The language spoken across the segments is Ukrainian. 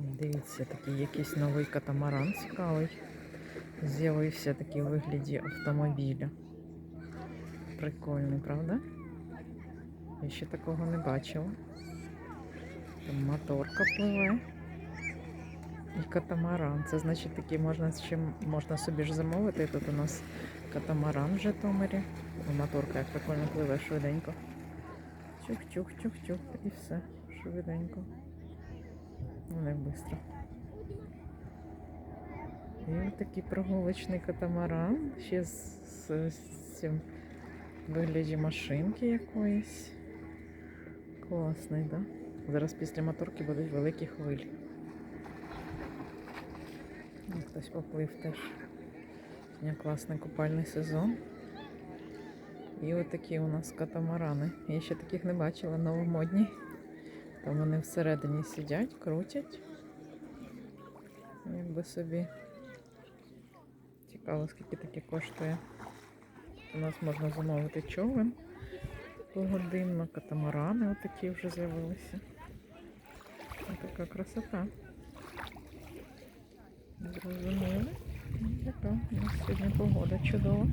Дивіться, такий якийсь новий катамаран цікавий. З'явився такий вигляді автомобіля. Прикольний, правда? Я ще такого не бачила. Там моторка пливе. І катамаран. Це значить такий можна чим можна собі ж замовити. Тут у нас катамаран в Житомирі. Моторка як прикольно пливе швиденько. Чух-чух-чух-чух. І все. Швиденько. Не швидко. І ось такий прогулочний катамаран. Ще з, з, з цим вигляді машинки якоїсь. Класний, так? Да? Зараз після моторки будуть великі хвилі. Ось Хтось поплив теж. Сьогодні класний купальний сезон. І от такі у нас катамарани. Я ще таких не бачила, новомодні. Там вони всередині сидять, крутять. Якби собі цікаво, скільки таке коштує. У нас можна замовити човен погодинно, катамарани отакі вже з'явилися. Така красота. Зрозуміли. Така у нас сьогодні погода чудова.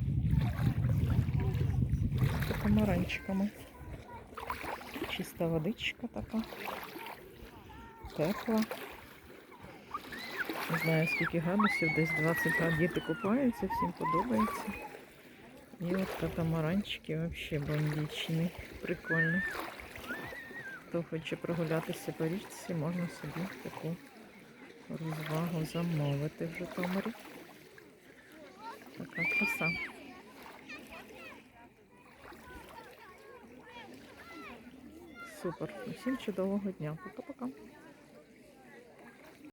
З катамаранчиками. Чиста водичка така. Тепла. Не знаю скільки градусів, десь 20 градусів. Діти купаються, всім подобається. І от катамаранчики взагалі бомбічні. Прикольно. Хто хоче прогулятися по річці, можна собі таку розвагу замовити в Житомирі. Така краса. Супер. Усім чудового дня. Пока-пока.